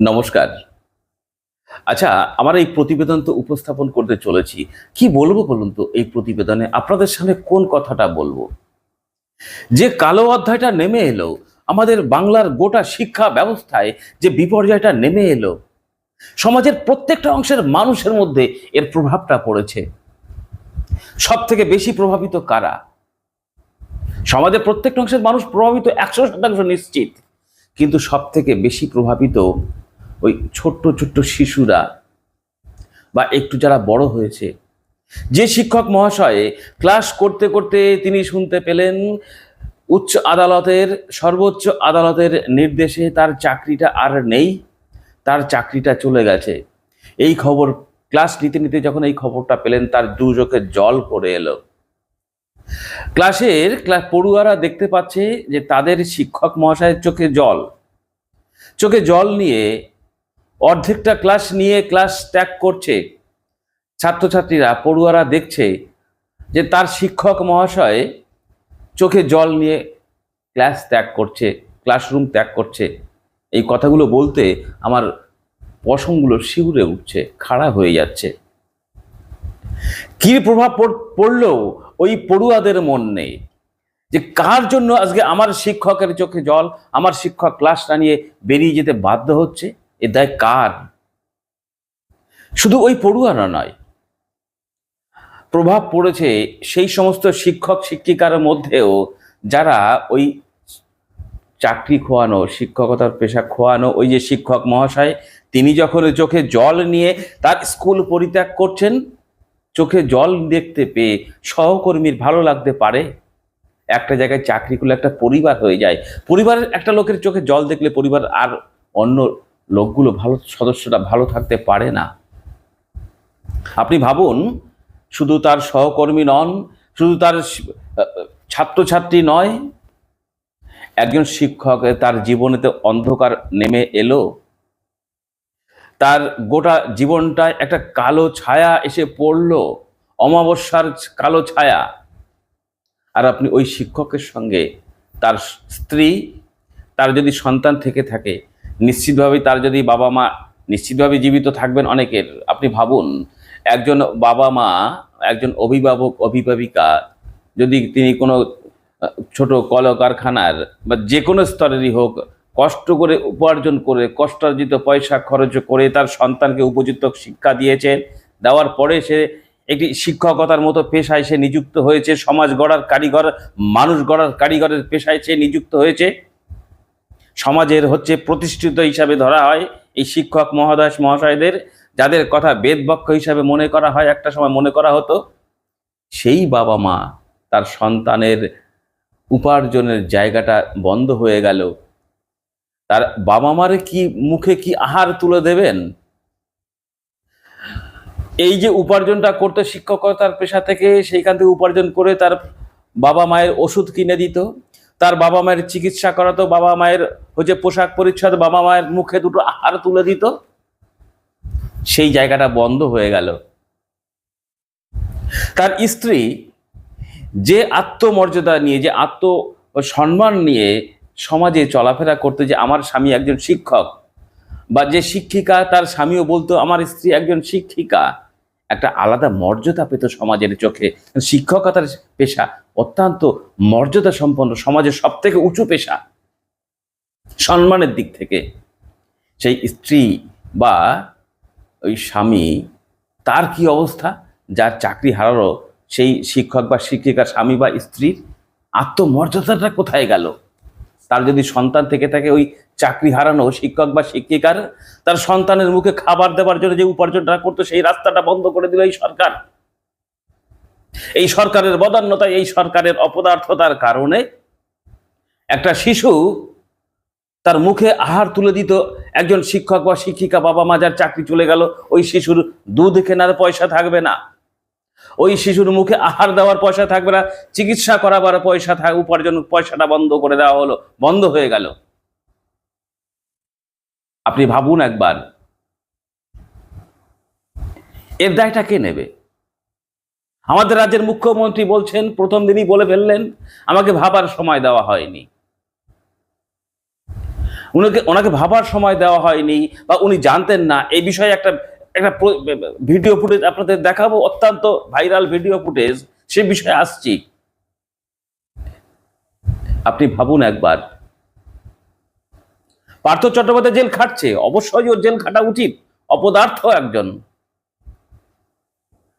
নমস্কার। আচ্ছা আমার এই প্রতিবেদন তো উপস্থাপন করতে চলেছি। কি বলব বলুন তো এই প্রতিবেদনে? আপনাদের সামনে কোন কথাটা বলব? যে কালো অধ্যায়টা নেমে এলো, আমাদের বাংলার গোটা শিক্ষা ব্যবস্থায় যে বিপর্যয়টা নেমে এলো, সমাজের প্রত্যেকটা অংশের মানুষের মধ্যে এর প্রভাবটা পড়েছে। সব থেকে বেশি প্রভাবিত কারা? সমাজের প্রত্যেকটা অংশের মানুষ প্রভাবিত একশো শতাংশ নিশ্চিত, কিন্তু সব থেকে বেশি প্রভাবিত ওই ছোট্ট ছোট্ট শিশুরা বা একটু যারা বড় হয়েছে, যে শিক্ষক মহাশয়ে ক্লাস করতে করতে তিনি শুনতে পেলেন, উচ্চ আদালতের, সর্বোচ্চ আদালতের নির্দেশে তার চাকরিটা আর নেই, তার চাকরিটা চলে গেছে। এই খবর, ক্লাস নিতে নিতে যখন এই খবরটা পেলেন, তার দু জল পড়ে এলো। ক্লাসের ক্লাস পড়ুয়ারা দেখতে পাচ্ছে যে তাদের শিক্ষক মহাশয়ের চোখে জল। চোখে জল নিয়ে অর্ধেকটা ক্লাস নিয়ে ক্লাস ত্যাগ করছে। ছাত্রছাত্রীরা, পড়ুয়ারা দেখছে যে তার শিক্ষক মহাশয় চোখে জল নিয়ে ক্লাস ত্যাগ করছে ক্লাসরুম ত্যাগ করছে। এই কথাগুলো বলতে আমার পশমগুলো শিউরে উঠছে, খাড়া হয়ে যাচ্ছে। কি প্রভাব পড়- পড়ল ওই পড়ুয়াদের মন? নেই যে কার জন্য আজকে আমার শিক্ষকের চোখে জল, আমার শিক্ষক ক্লাসটা নিয়ে বেরিয়ে যেতে বাধ্য হচ্ছে? এ দায় কার? শুধু ওই পড়ুয়ারা নয়। প্রভাব পড়েছে সেই সমস্ত শিক্ষক, শিক্ষিকার মধ্যেও যারা ওই চাকরি খোয়ানো, শিক্ষকতার পেশা খোয়ানো, ওই যে শিক্ষক মহাশয়, তিনি যখন চোখে জল নিয়ে তার স্কুল পরিত্যাগ করছেন, চোখে জল দেখতে পেয়ে সহকর্মীর ভালো লাগতে পারে? একটা জায়গায় চাকরি করলে একটা পরিবার হয়ে যায়। পরিবারের একটা লোকের চোখে জল দেখলে পরিবার আর অন্য লোকগুলো ভালো, সদস্যরা ভালো থাকতে পারে না। আপনি ভাবুন, শুধু তার সহকর্মী নন, শুধু তার ছাত্রছাত্রী নয়, একজন শিক্ষক তার জীবনেতে অন্ধকার নেমে এলো। তার গোটা জীবনটায় একটা কালো ছায়া এসে পড়ল, অমাবস্যার কালো ছায়া। আর আপনি ওই শিক্ষকের সঙ্গে, তার স্ত্রী, তার যদি সন্তান থেকে থাকে নিশ্চিতভাবে তার যদি বাবা মা নিশ্চিতভাবে জীবিত থাকবেন অনেকের, আপনি ভাবুন, একজন বাবা মা, একজন অভিভাবক, অভিভাবিকা, যদি তিনি কোনো ছোট কলকারখানার বা যে কোনো স্তরেরই হোক, কষ্ট করে উপার্জন করে, কষ্টার্জিত পয়সা খরচ করে তার সন্তানকে উপযুক্ত শিক্ষা দিয়েছেন, দেওয়ার পরে সে একটি শিক্ষকতার মতো পেশায় সে নিযুক্ত হয়েছে, সমাজ গড়ার কারিগর, মানুষ গড়ার কারিগরের পেশায় সে নিযুক্ত হয়েছে সমাজের হচ্ছে প্রতিষ্ঠিত হিসাবে ধরা হয় এই শিক্ষক মহোদয় মহাশয়দের, যাদের কথা বেদবক্ষ হিসাবে মনে করা হয়, একটা সময় মনে করা হতো, সেই বাবা মা তার সন্তানের উপার্জনের জায়গাটা বন্ধ হয়ে গেল। তার বাবা মারে কি মুখে কি আহার তুলে দেবেন? এই যে উপার্জনটা করতো শিক্ষকতার পেশা থেকে, সেইখান থেকে উপার্জন করে তার বাবা মায়ের ওষুধ কিনে দিত। তার বাবা মায়ের চিকিৎসা করাতো, বাবা মায়ের হচ্ছে পোশাক পরিচ্ছদ, বাবা মায়ের মুখে দুটো আহার তুলে দিত। সেই জায়গাটা বন্ধ হয়ে গেল। তার স্ত্রী যে আত্মমর্যাদা নিয়ে, যে আত্ম সম্মান নিয়ে সমাজে চলাফেরা করতে যে আমার স্বামী একজন শিক্ষক, বা যে শিক্ষিকা তার স্বামীও বলতো, আমার স্ত্রী একজন শিক্ষিকা। একটা আলাদা মর্যাদা পেত সমাজের চোখে। শিক্ষকতার পেশা অত্যন্ত মর্যাদা সম্পন্ন সমাজের সব থেকে উঁচু পেশা। সম্মানের দিক থেকে সেই স্ত্রী বা ওই স্বামী, তার কি অবস্থা? যার চাকরি হারালো, সেই শিক্ষক বা শিক্ষিকার স্বামী বা স্ত্রীর আত্মমর্যাদাটা কোথায় গেল? তার যদি সন্তান থেকে থাকে, ওই চাকরি হারানো শিক্ষক বা শিক্ষিকার, তার সন্তানের মুখে খাবার দেওয়ার জন্য যে উপার্জনটা করতো, সেই রাস্তাটা বন্ধ করে দিল এই সরকার। এই সরকারের বদান্যতায় এই সরকারের অপদার্থতার কারণে একটা শিশু তার মুখে আহার তুলে দিত, একজন শিক্ষক বা শিক্ষিকা বাবা মা যার চাকরি চলে গেল, ওই শিশুর দুধ কেনার পয়সা থাকবে না। ওই শিশুর মুখে আহার দেওয়ার পয়সা থাকবে না, চিকিৎসা করাবার পয়সা থাক, উপার্জন, পয়সাটা বন্ধ করে দেওয়া হলো, বন্ধ হয়ে গেল। আপনি ভাবুন একবার, এর দায়টা কে নেবে? আমাদের রাজ্যের মুখ্যমন্ত্রী বলছেন, প্রথম দিনই বলে ফেললেন, আমাকে ভাবার সময় দেওয়া হয়নি। উনাকে, ওনাকে ভাবার সময় দেওয়া হয়নি, বা উনি জানতেন না, এই বিষয়ে একটা একটা ভিডিও ফুটেজ আপনাদের দেখাবো, অত্যন্ত ভাইরাল ভিডিও ফুটেজ সে বিষয়ে আসছি। আপনি ভাবুন একবার। পার্থ চট্টোপাধ্যায় জেল খাটছে, অবশ্যই ওর জেল খাটা উচিত, অপদার্থ একজন।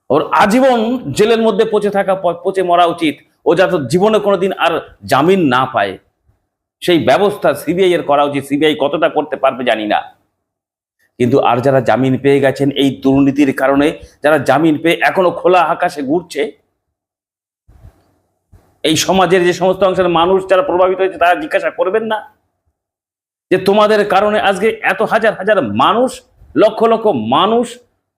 ওর আজীবন জেলের মধ্যে পচে থাকা পচে মরা উচিত। ও যাতে জীবনে কোনোদিন আর জামিন না পায়। সেই ব্যবস্থা সিবিআই এর করা উচিত। সিবিআই কতটা করতে পারবে জানি না। কিন্তু আর যারা জামিন পেয়ে গেছেন এই দুর্নীতির কারণে, যারা জামিন পেয়ে এখনও খোলা আকাশে ঘুরছে, এই সমাজের যে সমস্ত অংশের মানুষ যারা প্রভাবিত হয়েছে তারা জিজ্ঞাসা করবেন না। যে তোমাদের কারণে আজকে এত হাজার হাজার মানুষ, লক্ষ লক্ষ মানুষ,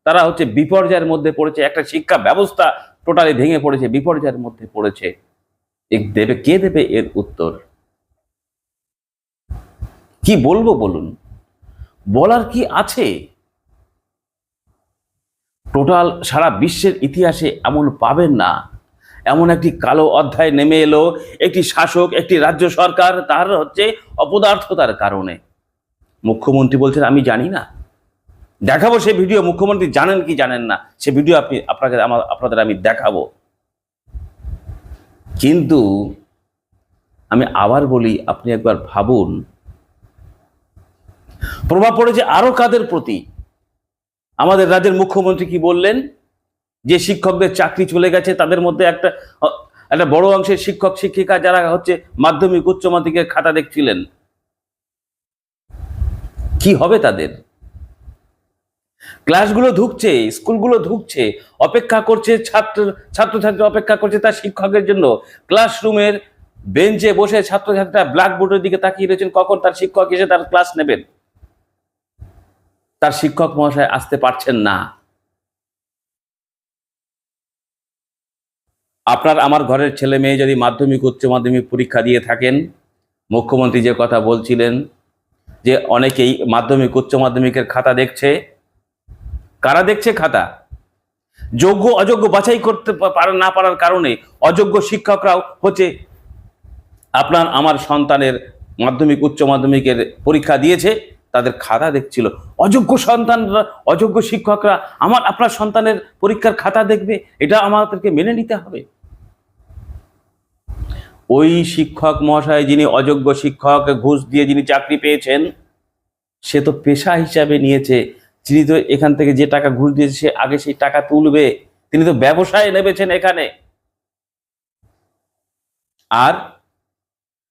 তারা হচ্ছে বিপর্যয়ের মধ্যে পড়েছে। একটা শিক্ষা ব্যবস্থা টোটালি ভেঙে পড়েছে, বিপর্যয়ের মধ্যে পড়েছে। দেবে, কে দেবে এর উত্তর? কি বলব বলুন? বলার কি আছে? টোটাল সারা বিশ্বের ইতিহাসে এমন পাবেন না। এমন একটি কালো অধ্যায় নেমে এলো, একটি শাসক, একটি রাজ্য সরকার, তার হচ্ছে অপদার্থতার কারণে। মুখ্যমন্ত্রী বলছেন, আমি জানি না। দেখাবো সে ভিডিও, মুখ্যমন্ত্রী জানেন কি জানেন না, সে ভিডিও আপনি, আপনাকে আমার আপনাদের আমি দেখাবো। কিন্তু আমি আবার বলি, আপনি একবার ভাবুন প্রভাব পড়েছে আরও কাদের প্রতি? আমাদের রাজ্যের মুখ্যমন্ত্রী কি বললেন? যে শিক্ষকদের চাকরি চলে গেছে, তাদের মধ্যে একটা একটা বড় অংশের শিক্ষক, শিক্ষিকা যারা হচ্ছে মাধ্যমিক, উচ্চ মাধ্যমিকের খাতা দেখছিলেন। কি হবে তাদের? ক্লাসগুলো ঢুকছে স্কুলগুলো ঢুকছে অপেক্ষা করছে ছাত্র ছাত্রছাত্রী অপেক্ষা করছে তার শিক্ষকের জন্য। ক্লাসরুমের বেঞ্চে বসে ছাত্রছাত্রীরা ব্ল্যাকবোর্ডের দিকে তাকিয়ে রয়েছেন, কখন তার শিক্ষক এসে তার ক্লাস নেবেন? তার শিক্ষক মহাশয় আসতে পারছেন না। আপনার আমার ঘরের ছেলে মেয়ে যদি মাধ্যমিক, উচ্চ মাধ্যমিক পরীক্ষা দিয়ে থাকেন, মুখ্যমন্ত্রী যে কথা বলছিলেন যে অনেকেই মাধ্যমিক, উচ্চ মাধ্যমিকের খাতা দেখছে। কারা দেখছে খাতা? যোগ্য, অযোগ্য বাছাই করতে পারা, না পারার কারণে অযোগ্য শিক্ষকরাও হচ্ছে আপনার আমার সন্তানের মাধ্যমিক, উচ্চ মাধ্যমিকের পরীক্ষা দিয়েছে। তাদের খাতা দেখছিল। অযোগ্য সন্তানরা, অযোগ্য শিক্ষকরা, আমার, আপনার সন্তানের পরীক্ষার খাতা দেখবে, এটা আমাদেরকে মেনে নিতে হবে। ওই শিক্ষক মহাশয় যিনি অযোগ্য শিক্ষক, ঘুষ দিয়ে যিনি চাকরি পেয়েছেন, সে তো পেশা হিসাবে নিয়েছে। যিনি তো এখান থেকে যে টাকা ঘুষ দিয়েছে, সে আগে সেই টাকা তুলবে। তিনি তো ব্যবসায় নেমেছেন এখানে। আর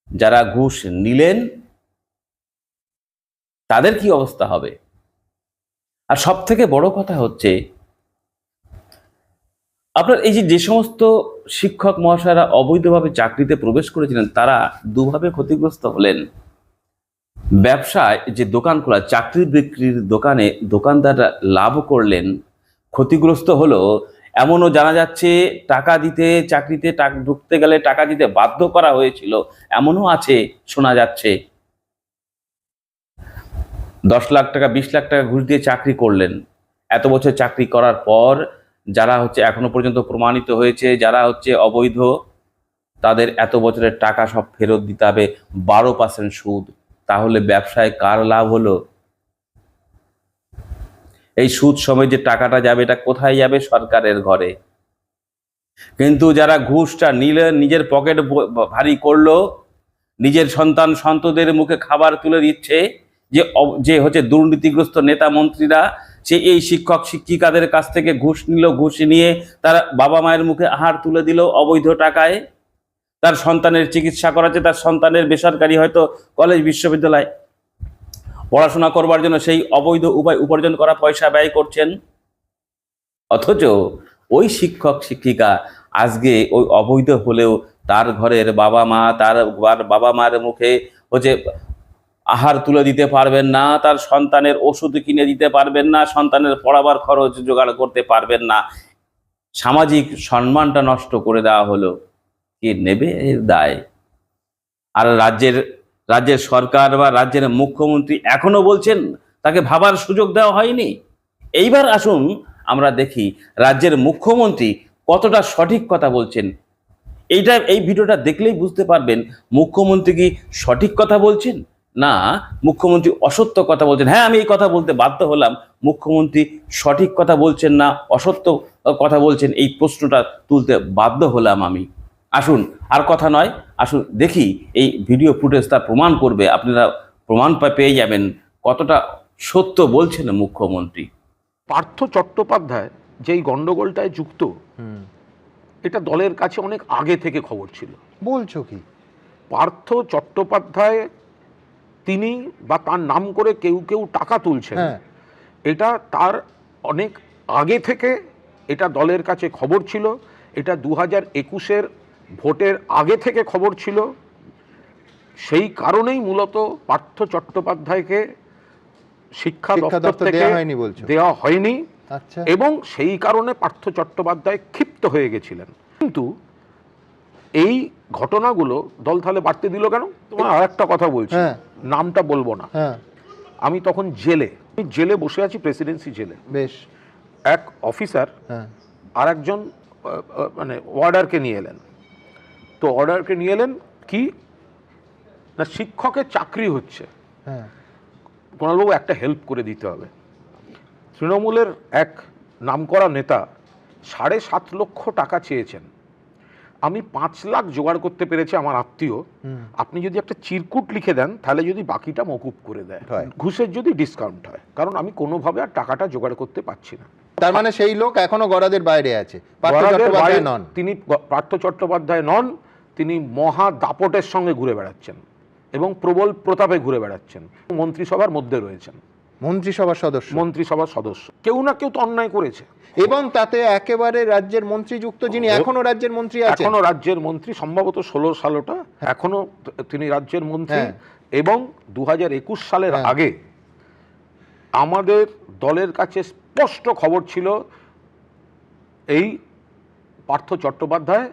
যারা ঘুষ নিলেন তাদের কি অবস্থা হবে? আর সব থেকে বড় কথা হচ্ছে, আপনার এই যে যে সমস্ত শিক্ষক মহাশয়রা অবৈধভাবে চাকরিতে প্রবেশ করেছিলেন, তারা দুভাবে ক্ষতিগ্রস্ত হলেন। ব্যবসায় যে দোকান খোলা চাকরি বিক্রির দোকানে দোকানদাররা লাভ করলেন, ক্ষতিগ্রস্ত হলো, এমনও জানা যাচ্ছে টাকা দিতে, চাকরিতে ঢুকতে গেলে টাকা দিতে বাধ্য করা হয়েছিল, এমনও আছে, শোনা যাচ্ছে। দশ লাখ টাকা, বিশ লাখ টাকা ঘুষ দিয়ে চাকরি করলেন। এত বছর চাকরি করার পর যারা হচ্ছে এখনও পর্যন্ত প্রমাণিত হয়েছে, যারা হচ্ছে অবৈধ, তাদের এত বছরের টাকা সব ফেরত দিতে হবে, বারো পার্সেন্ট সুদ। তাহলে ব্যবসায় কার লাভ হলো? এই সুদ সময় যে টাকাটা যাবে, এটা কোথায় যাবে? সরকারের ঘরে। কিন্তু যারা ঘুষটা নিলে, নিজের পকেট ভারী করল, নিজের সন্তান সন্তদের মুখে খাবার তুলে দিচ্ছে যে যে হচ্ছে দুর্নীতিগ্রস্ত নেতা মন্ত্রীরা, সে এই শিক্ষক শিক্ষিকাদের কাছ থেকে ঘুষ নিল, ঘুষ নিয়ে তার বাবা মায়ের মুখে আহার তুলে দিল অবৈধ টাকায়। তার সন্তানের চিকিৎসা করাচ্ছে, তার সন্তানের বেসরকারি হয়তো কলেজ, বিশ্ববিদ্যালয় পড়াশোনা করবার জন্য সেই অবৈধ উপায় উপার্জন করা পয়সা ব্যয় করছেন। অথচ ওই শিক্ষক শিক্ষিকা আজকে ওই অবৈধ হলেও তার ঘরের বাবা মা, তার বাবা মার মুখে হচ্ছে আহার তুলে দিতে পারবেন না, তার সন্তানের ওষুধ কিনে দিতে পারবেন না, সন্তানের পড়াবার খরচ জোগাড় করতে পারবেন না। সামাজিক সম্মানটা নষ্ট করে দেওয়া হলো। কে নেবে এর দায়? আর রাজ্যের রাজ্যের সরকার বা রাজ্যের মুখ্যমন্ত্রী এখনও বলছেন, তাকে ভাবার সুযোগ দেওয়া হয়নি। এইবার আসুন, আমরা দেখি রাজ্যের মুখ্যমন্ত্রী কতটা সঠিক কথা বলছেন। এইটা, এই ভিডিওটা দেখলেই বুঝতে পারবেন, মুখ্যমন্ত্রী কি সঠিক কথা বলছেন? না মুখ্যমন্ত্রী অসত্য কথা বলছেন। হ্যাঁ আমি এই কথা বলতে বাধ্য হলাম। মুখ্যমন্ত্রী সঠিক কথা বলছেন না অসত্য কথা বলছেন এই প্রশ্নটা তুলতে বাধ্য হলাম আমি। আসুন আর কথা নয় আসুন দেখি এই ভিডিও ফুটেজ তা প্রমাণ করবে। আপনারা প্রমাণ পেয়ে যাবেন কতটা সত্য বলছেন মুখ্যমন্ত্রী। পার্থ চট্টোপাধ্যায় যেই গন্ডগোলটায় যুক্ত এটা দলের কাছে অনেক আগে থেকে খবর ছিল। বলছো কি? পার্থ চট্টোপাধ্যায় তিনি বা তার নাম করে কেউ কেউ টাকা তুলছেন। হ্যাঁ। এটা তার অনেক আগে থেকে এটা দলের কাছে খবর ছিল। এটা দু হাজার একুশের ভোটের আগে থেকে খবর ছিল। সেই কারণেই মূলত পার্থ চট্টোপাধ্যায়কে শিক্ষা দপ্তর থেকে দেওয়া হয়নি বলছো? দেওয়া হয়নি। আচ্ছা। এবং সেই কারণে পার্থ চট্টোপাধ্যায় ক্ষিপ্ত হয়ে গেছিলেন। কিন্তু এই ঘটনাগুলো দল তাহলে বাড়তে দিল কেন? তোমার আর একটা কথা বলছি। হ্যাঁ। নামটা বলব না। হ্যাঁ। আমি তখন জেলে আমি জেলে বসে আছি প্রেসিডেন্সি জেলে। বেশ। এক অফিসার হ্যাঁ। আর একজন মানে অর্ডারকে নিয়ে এলেন। তো অর্ডারকে নিয়ে এলেন কি? না শিক্ষকের চাকরি হচ্ছে। হ্যাঁ। কুণালবাবু একটা হেল্প করে দিতে হবে। তৃণমূলের এক নামকরা নেতা সাড়ে সাত লক্ষ টাকা চেয়েছেন। আমি পাঁচ লাখ জোগাড় করতে পেরেছি আমার আত্মীয়। আপনি যদি একটা চিরকুট লিখে দেন তাহলে যদি বাকিটা মকুব করে দেয়। ঘুষের যদি ডিসকাউন্ট হয়। কারণ আমি কোনোভাবে আর টাকাটা জোগাড় করতে পারছি না। তার মানে সেই লোক এখনও গড়াদের বাইরে আছে। নন। তিনি পার্থ চট্টোপাধ্যায় নন তিনি মহা দাপটের সঙ্গে ঘুরে বেড়াচ্ছেন এবং প্রবল প্রতাপে ঘুরে বেড়াচ্ছেন। মন্ত্রিসভার মধ্যে রয়েছেন। মন্ত্রিসভার সদস্য। মন্ত্রিসভার সদস্য। কেউ না কেউ তো অন্যায় করেছে। এবং তাতে একেবারে রাজ্যের মন্ত্রী যুক্ত যিনি এখনও রাজ্যের মন্ত্রী আছেন। এখনও রাজ্যের মন্ত্রী সম্ভবত ষোলো সালটা এখনও তিনি রাজ্যের মন্ত্রী। হ্যাঁ। এবং দু একুশ সালের হ্যাঁ। আগে আমাদের দলের কাছে স্পষ্ট খবর ছিল এই পার্থ চট্টোপাধ্যায়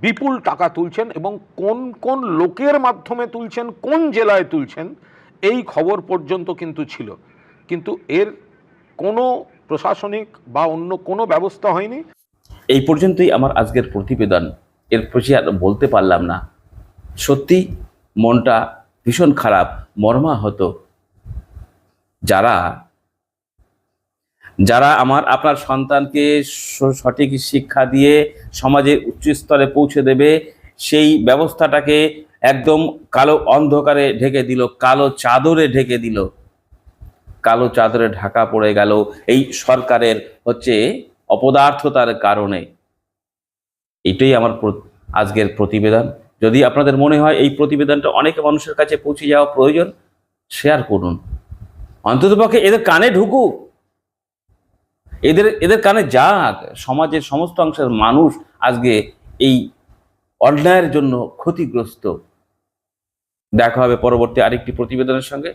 বিপুল টাকা তুলছেন এবং কোন কোন লোকের মাধ্যমে তুলছেন কোন জেলায় তুলছেন এই খবর পর্যন্ত কিন্তু ছিল। কিন্তু এর কোনো প্রশাসনিক বা অন্য কোনো ব্যবস্থা হয়নি। এই পর্যন্তই আমার আজকের প্রতিবেদন। এর বেশি আর বলতে পারলাম না। সত্যি মনটা ভীষণ খারাপ, মর্মাহত। যারা যারা আমার, আপনার সন্তানকে সঠিক শিক্ষা দিয়ে সমাজের উচ্চ স্তরে পৌঁছে দেবে, সেই ব্যবস্থাটাকে একদম কালো অন্ধকারে ঢেকে দিল, কালো চাদরে ঢেকে দিল। কালো চাদরে ঢাকা পড়ে গেল। এই সরকারের হচ্ছে অপদার্থতার কারণে। এটাই আমার আজকের প্রতিবেদন। যদি আপনাদের মনে হয় এই প্রতিবেদনটা অনেক মানুষের কাছে পৌঁছে যাওয়া প্রয়োজন শেয়ার করুন। অন্ততপক্ষে এদের কানে ঢুকুক। এদের এদের কানে যাক। সমাজের সমস্ত অংশের মানুষ আজকে এই অন্যায়ের জন্য ক্ষতিগ্রস্ত। দেখা হবে পরবর্তী আরেকটি প্রতিবেদনের সঙ্গে।